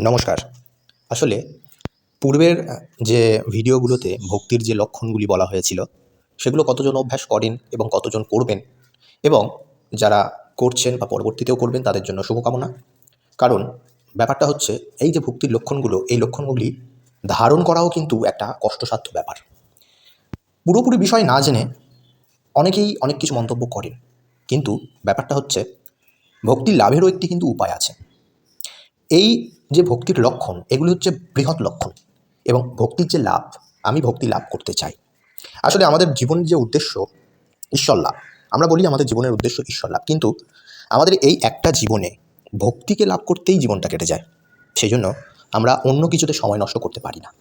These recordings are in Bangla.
নমস্কার। আসলে পূর্বের যে ভিডিওগুলোতে ভক্তির যে লক্ষণগুলি বলা হয়েছিল, সেগুলো কতজন অভ্যাস করেন এবং কতজন করবেন? এবং যারা করছেন বা পরবর্তীতেও করবেন, তাদের জন্য শুভকামনা। কারণ ব্যাপারটা হচ্ছে, এই যে ভক্তির লক্ষণগুলো, এই লক্ষণগুলি ধারণ করাও কিন্তু একটা কষ্টসাধ্য ব্যাপার। পুরোপুরি বিষয় না জেনে অনেকেই অনেক কিছু মন্তব্য করেন। কিন্তু ব্যাপারটা হচ্ছে ভক্তি লাভেরও একটি কিন্তু উপায় আছে। এই যে ভক্তির লক্ষণ, এগুলি হচ্ছে বৃহৎ লক্ষণ এবং ভক্তির যে লাভ, আমি ভক্তি লাভ করতে চাই। আসলে আমাদের জীবনের যে উদ্দেশ্য ঈশ্বর লাভ, আমরা বলি আমাদের জীবনের উদ্দেশ্য ঈশ্বর লাভ, কিন্তু আমাদের এই একটা জীবনে ভক্তিকে লাভ করতেই জীবনটা কেটে যায়। সেই জন্য আমরা অন্য কিছুতে সময় নষ্ট করতে পারি না।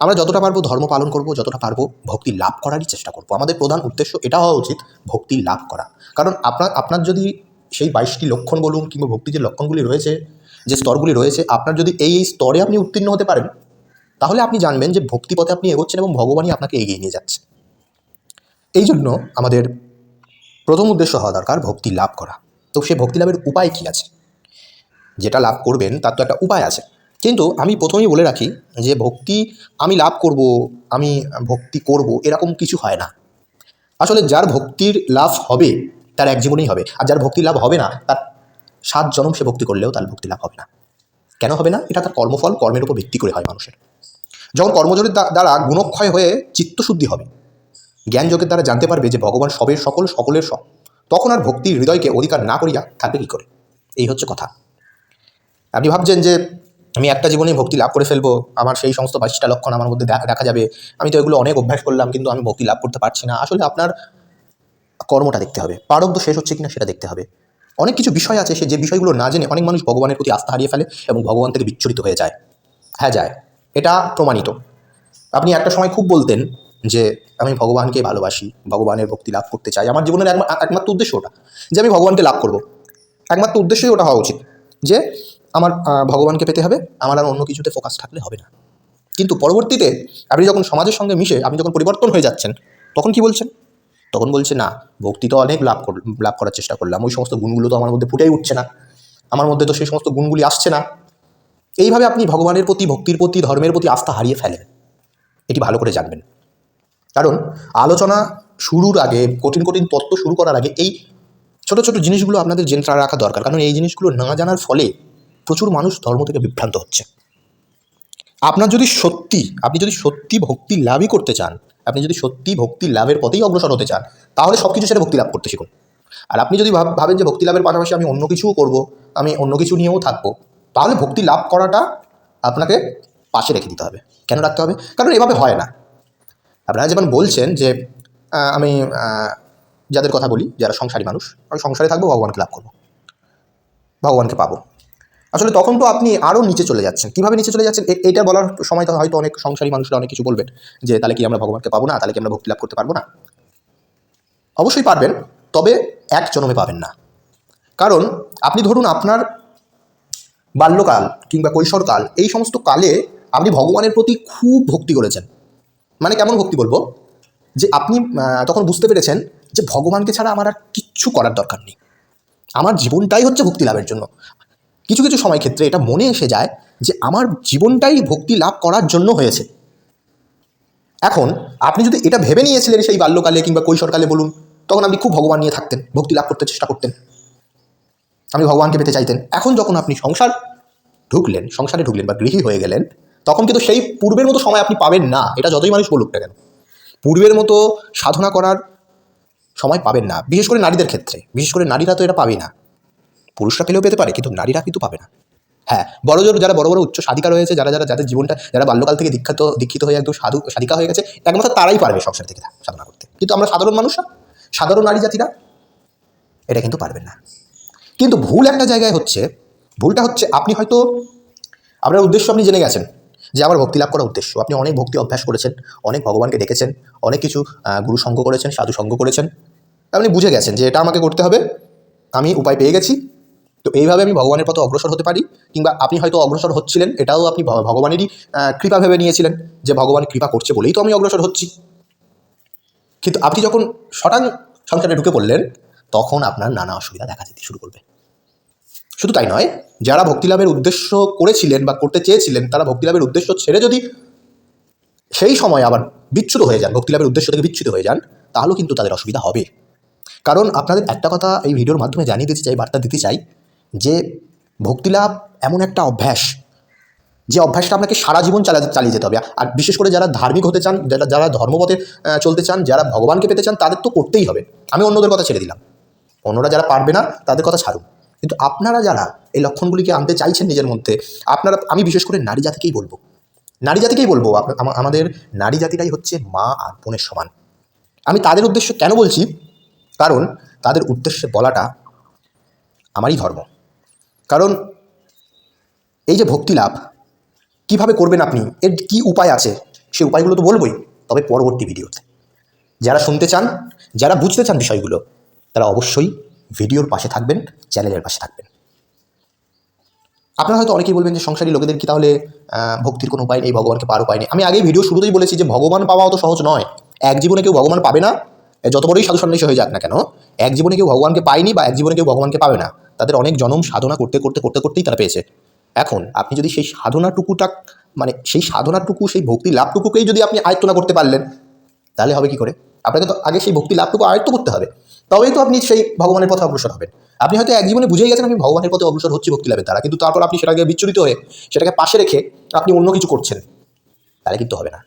আমরা যতটা পারব ধর্ম পালন করব, যতটা পারব ভক্তি লাভ করারই চেষ্টা করব। আমাদের প্রধান উদ্দেশ্য এটা হওয়া উচিত ভক্তি লাভ করা। কারণ আপনার আপনার যদি সেই বাইশটি লক্ষণ বলুন কিংবা ভক্তির যে লক্ষণগুলি রয়েছে যে স্তরগুলি রয়েছে, আপনার যদি এই এই স্তরে আপনি উত্তীর্ণ হতে পারেন, তাহলে আপনি জানবেন যে ভক্তিপথে আপনি এগোচ্ছেন এবং ভগবানই আপনাকে এগিয়ে নিয়ে যাচ্ছে। এই জন্য আমাদের প্রথম উদ্দেশ্য হওয়া দরকার ভক্তি লাভ করা। তো সে ভক্তি লাভের উপায় কী আছে? যেটা লাভ করবেন, তার তো একটা উপায় আছে। কিন্তু আমি প্রথমেই বলে রাখি যে ভক্তি আমি লাভ করব, আমি ভক্তি করব, এরকম কিছু হয় না। আসলে যার ভক্তির লাভ হবে, তার এক জীবনেই হবে। আর যার ভক্তি লাভ হবে না, তার সাত জনম সে ভক্তি করলেও তার ভক্তি লাভ হবে না। কেন হবে না? এটা তার কর্মফল, কর্মের উপর ভিত্তি করে হয় মানুষের। যখন কর্মজোরের দ্বা- দ্বারা গুণক্ষয় হয়ে চিত্তশুদ্ধি হবে জ্ঞান যোগের দ্বারা জানতে পারবে যে ভগবান সবের সকল, সকলের সব। তখন আর ভক্তি হৃদয়কে অধিকার না করিয়া থাকবে কী করে? এই হচ্ছে কথা। আপনি ভাবছেন যে আমি একটা জীবনে ভক্তি লাভ করে ফেলব, আমার সেই সমস্ত বাইশটা লক্ষণ আমার মধ্যে দেখা যাবে, আমি তো এগুলো অনেক অভ্যাস করলাম, কিন্তু আমি ভক্তি লাভ করতে পারছি না। আসলে আপনার কর্মটা দেখতে হবে। প্রারব্ধ শেষ হচ্ছে কিনা সেটা দেখতে হবে। অনেক কিছু বিষয় আছে সে যে বিষয়গুলো না জেনে অনেক মানুষ ভগবানের প্রতি আস্থা হারিয়ে ফেলে এবং ভগবান থেকে বিচ্ছুরিত হয়ে যায়। হ্যাঁ যায়। এটা প্রমাণিত। আপনি একটা সময় খুব বলতেন যে, আমি ভগবানকে ভালোবাসি, ভগবানের ভক্তি লাভ করতে চাই। আমার জীবনের একমাত্র উদ্দেশ্য ওটা, যে আমি ভগবানকে লাভ করব। একমাত্র উদ্দেশ্যই ওটা হওয়া উচিত, যে আমার ভগবানকে পেতে হবে, আমার আর অন্য কিছুতে ফোকাস থাকলে হবে না। কিন্তু পরবর্তীতে আপনি যখন সমাজের সঙ্গে মিশে, আপনি যখন পরিবর্তন হয়ে যাচ্ছেন, তখন কি বলছেন? তখন বলছে, না ভক্তি তো অনেক লাভ কর, লাভ করার চেষ্টা করলাম। ওই সমস্ত গুণগুলো তো আমার মধ্যে ফুটেই উঠছে না। আমার মধ্যে তো সেই সমস্ত গুণগুলি আসছে না। এইভাবে আপনি ভগবানের প্রতি, ভক্তির প্রতি, ধর্মের প্রতি আস্থা হারিয়ে ফেলেন। এটি ভালো করে জানবেন। কারণ আলোচনা শুরুর আগে, কঠিন কঠিন তত্ত্ব শুরু করার আগে এই ছোট ছোট জিনিসগুলো আপনাদের জেনে রাখা দরকার। কারণ এই জিনিসগুলো না জানার ফলে প্রচুর মানুষ ধর্ম থেকে বিভ্রান্ত হচ্ছে। আপনার যদি সত্যি, আপনি যদি সত্যি ভক্তি লাভই করতে চান আপনি যদি সত্যি ভক্তি লাভের পথেই অগ্রসর হতে চান, তাহলে সব কিছু সেটা ভক্তি লাভ করতে শিখুন। আর আপনি যদি ভাব- ভাবেন যে ভক্তি লাভের পাশাপাশি আমি অন্য কিছুও করব, আমি অন্য কিছু নিয়েও থাকব, তাহলে ভক্তি লাভ করাটা আপনাকে পাশে রেখে দিতে হবে। কেন রাখতে হবে? কারণ এভাবে হয় না। আপনারা যেমন বলছেন যে আমি যাদের কথা বলি, যারা সংসারী মানুষ, আমি সংসারে থাকব, ভগবানকে লাভ করব। ভগবানকে পাবো। আসলে তখন তো আপনি আরও নিচে চলে যাচ্ছেন। কীভাবে নিচে চলে যাচ্ছেন? এটা বলার সময় তো হয়তো অনেক সংসারী মানুষরা অনেক কিছু বলবেন যে, তাহলে কি আমরা ভগবানকে পাবো না? তাহলে কি আমরা ভক্তি লাভ করতে পারব না? অবশ্যই পারবেন, তবে এক জন্মে পাবেন না। কারণ আপনি ধরুন আপনার বাল্যকাল কিংবা কৈশোরকাল, এই সমস্ত কালে আপনি ভগবানের প্রতি খুব ভক্তি করেছেন। মানে কেমন ভক্তি বলব? যে আপনি তখন বুঝতে পেরেছেন যে ভগবানকে ছাড়া আমার আর কিচ্ছু করার দরকার নেই। আমার জীবনটাই হচ্ছে ভক্তি লাভের জন্য। কিছু কিছু সময় ক্ষেত্রে এটা মনে এসে যায় যে আমার জীবনটাই ভক্তি লাভ করার জন্য হয়েছে। এখন আপনি যদি এটা ভেবে নিয়েছিলেন সেই বাল্যকালে কিংবা কৈশোরকালে বলুন, তখন আপনি খুব ভগবান নিয়ে থাকতেন, ভক্তি লাভ করতে চেষ্টা করতেন। আপনি ভগবানকে পেতে চাইতেন। এখন যখন আপনি সংসার ঢুকলেন, সংসারে ঢুকলেন বা গৃহী হয়ে গেলেন, তখন কিন্তু সেই পূর্বের মতো সময় আপনি পাবেন না। এটা যতই মানুষ বলুক না কেন। পূর্বের মতো সাধনা করার সময় পাবেন না। বিশেষ করে নারীদের ক্ষেত্রে। বিশেষ করে নারীরা তো এটা পাবে না। পুরুষরা পেলেও পেতে পারে, কিন্তু নারীরা কিন্তু পাবে না। হ্যাঁ বড় জোর যারা বড় বড় উচ্চ সাধিকা রয়েছে যারা যারা যাদের জীবনটা, যারা বাল্যকাল থেকে দীক্ষিত দীক্ষিত হয়ে একদম সাধু, সাধিকা হয়ে গেছে, একমাত্র তারাই পারবে সংসার থেকে সাধনা করতে। কিন্তু আমরা সাধারণ মানুষরা সাধারণ নারী জাতিরা এটা কিন্তু পারবেন না। কিন্তু ভুল একটা জায়গায় হচ্ছে, ভুলটা হচ্ছে আপনি হয়তো, আপনার উদ্দেশ্য আপনি জেনে গেছেন যে আমার ভক্তি লাভ করার উদ্দেশ্য। আপনি অনেক ভক্তি অভ্যাস করেছেন, অনেক ভগবানকে ডেকেছেন, অনেক কিছু গুরু সঙ্গ করেছেন, সাধু সঙ্গ করেছেন। আপনি বুঝে গেছেন যে এটা আমাকে করতে হবে, আমি উপায় পেয়ে গেছি তো এইভাবে আমি ভগবানের পথে অগ্রসর হতে পারি, কিংবা আপনি হয়তো অগ্রসর হচ্ছিলেন, এটাও আপনি ভগবানেরই কৃপা ভেবে নিয়েছিলেন যে ভগবান কৃপা করছে বলেই তো আমি অগ্রসর হচ্ছি। কিন্তু আপনি যখন শটাং সংসারে ঢুকে পড়লেন, তখন আপনার নানা অসুবিধা দেখা যেতে শুরু করবে। শুধু তাই নয়, যারা ভক্তিলাভের উদ্দেশ্য করেছিলেন বা করতে চেয়েছিলেন, তারা ভক্তিলাভের উদ্দেশ্য ছেড়ে যদি সেই সময় আবার বিচ্যুত হয়ে যান ভক্তিলাভের উদ্দেশ্য থেকে বিচ্যুত হয়ে যান, তাহলেও কিন্তু তাদের অসুবিধা হবে। কারণ আপনাদের একটা কথা এই ভিডিওর মাধ্যমে জানিয়ে দিতে চাই, বার্তা দিতে চাই যে ভক্তিলাভ এমন একটা অভ্যাস, যে অভ্যাসটা আপনাকে সারা জীবন চালা, চালিয়ে যেতে হবে। আর বিশেষ করে যারা ধার্মিক হতে চান, যারা যারা ধর্মপথে চলতে চান, যারা ভগবানকে পেতে চান, তাদের তো করতেই হবে। আমি অন্যদের কথা ছেড়ে দিলাম। অন্যরা যারা পারবে না, তাদের কথা ছাড়ুন। কিন্তু আপনারা যারা এই লক্ষণগুলিকে আনতে চাইছেন নিজের মধ্যে, আপনারা, আমি বিশেষ করে নারী জাতিকেই বলব। নারী জাতিকেই বলব আমাদের নারী জাতিটাই হচ্ছে মা আর বোনের সমান। আমি তাদের উদ্দেশ্য কেন বলছি? কারণ তাদের উদ্দেশ্যে বলাটা আমারই ধর্ম। কারণ এই যে ভক্তি লাভ, কীভাবে করবেন আপনি? এর কি উপায় আছে? সেই উপায়গুলো তো বলবই, তবে পরবর্তী ভিডিওতে। যারা শুনতে চান, যারা বুঝতে চান বিষয়গুলো, তারা অবশ্যই ভিডিওর পাশে থাকবেন, চ্যানেলের পাশে থাকবেন। আপনারা হয়তো অনেকেই বলবেন যে সংসারী লোকেদের কি তাহলে ভক্তির কোনো উপায় নেই, ভগবানকে পার উপায় নেই আমি আগেই ভিডিও শুরুতেই বলেছি যে ভগবান পাওয়া অত সহজ নয়। এক জীবনে কেউ ভগবান পাবে না যত বড়ই সাধু সন্ন্যাসী হয়ে যাক না কেন, এক জীবনে কেউ ভগবানকে পায়নি বা এক জীবনে কেউ ভগবানকে পাবে না। তাদের অনেক জনম সাধনা করতে করতে করতে, করতেই তারা পেয়েছে। এখন আপনি যদি সেই সাধনাটুকুটা মানে সেই সাধনাটুকু, সেই ভক্তি লাভটুকুকেই যদি আপনি আয়ত্ত না করতে পারলেন, তাহলে হবে কি করে? আপনাকে তো আগে সেই ভক্তি লাভটুকু আয়ত্ত করতে হবে। তবেই তো আপনি সেই ভগবানের পথে অগ্রসর হবেন। আপনি হয়তো এক জীবনে বুঝেই গেছেন আমি ভগবানের পথে অগ্রসর হচ্ছি, ভক্তি লাভের দ্বারা। কিন্তু তারপর আপনি সেটাকে বিচ্ছুরিত হয়ে সেটাকে পাশে রেখে আপনি অন্য কিছু করছেন, তাহলে কিন্তু হবে না।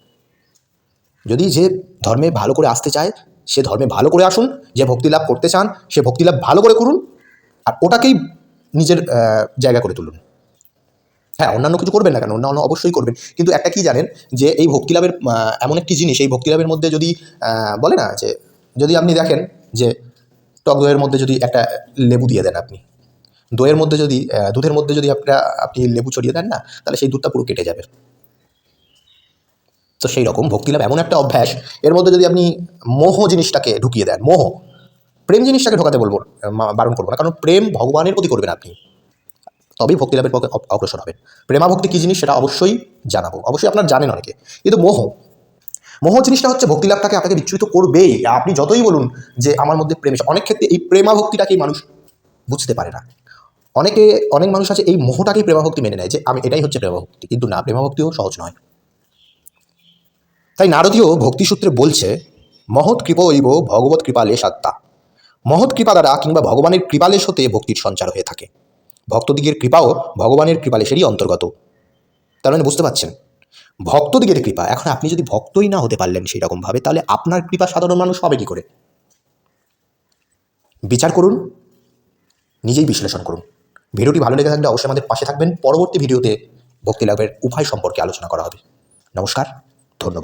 যদি যে ধর্মে ভালো করে আসতে চায়, সে ধর্মে ভালো করে আসুন, যে ভক্তি লাভ করতে চান, সে ভক্তি লাভ ভালো করে করুন আর ওটাকেই নিজের জায়গা করে তুলুন। হ্যাঁ অন্যান্য কিছু করবেন না কেন? অন্যান্য অবশ্যই করবেন। কিন্তু একটা কি জানেন, যে এই ভক্তিলাভের এমন একটি জিনিস, এই ভক্তিলাভের মধ্যে যদি বলে না যে, যদি আপনি দেখেন যে, টক দইয়ের মধ্যে যদি একটা লেবু দিয়ে দেন আপনি, দইয়ের মধ্যে যদি দুধের মধ্যে যদি আপনারা আপনি লেবু ছড়িয়ে দেন না, তাহলে সেই দুধটা পুরো কেটে যাবে। তো সেই রকম ভক্তিলাভ এমন একটা অভ্যাস, এর মধ্যে যদি আপনি মোহ জিনিসটাকে ঢুকিয়ে দেন, মোহ প্রেম জিনিসটাকে ঢোকাতে বলব বারণ করব না। কারণ প্রেম ভগবানের প্রতি করবেন আপনি। তবেই ভক্তিলাভের পক্ষে অগ্রসর হবেন। প্রেমাভক্তি কী জিনিস সেটা অবশ্যই জানাব। অবশ্যই আপনার জানেন অনেকে। কিন্তু মোহ মোহ জিনিসটা হচ্ছে ভক্তিলাভটাকে আপনাকে বিচ্ছুরিত করবেই। আপনি যতই বলুন যে আমার মধ্যে প্রেম অনেক ক্ষেত্রে এই প্রেমাভক্তিটাকেই মানুষ বুঝতে পারে না। অনেকে, অনেক মানুষ আছে এই মোহটাকেই প্রেমাভক্তি মেনে নেয় যে, আমি, এটাই হচ্ছে প্রেমাভক্তি। কিন্তু না, প্রেমাভক্তিও সহজ নয়। তাই নারদীয় ভক্তিসূত্রে বলছে, মহৎ কৃপ কৃপৈব ভগবত কৃপালে সাত্তা। মহৎ কৃপা দ্বারা কিংবা ভগবানের কৃপালেশ হতে ভক্তির সঞ্চার হয়ে থাকে। ভক্তদিগের কৃপাও ভগবানের কৃপালেশেরই অন্তর্গত। তার মানে বুঝতে পারছেন? ভক্তদিগের কৃপা, এখন আপনি যদি ভক্তই না হতে পারলেন সেই রকমভাবে তাহলে আপনার কৃপা সাধারণ মানুষ হবে কি করে? বিচার করুন, নিজেই বিশ্লেষণ করুন। ভিডিওটি ভালো লেগে থাকলে অবশ্যই আমাদের পাশে থাকবেন। পরবর্তী ভিডিওতে ভক্তি লাভের উপায় সম্পর্কে আলোচনা করা হবে। নমস্কার, ধন্যবাদ।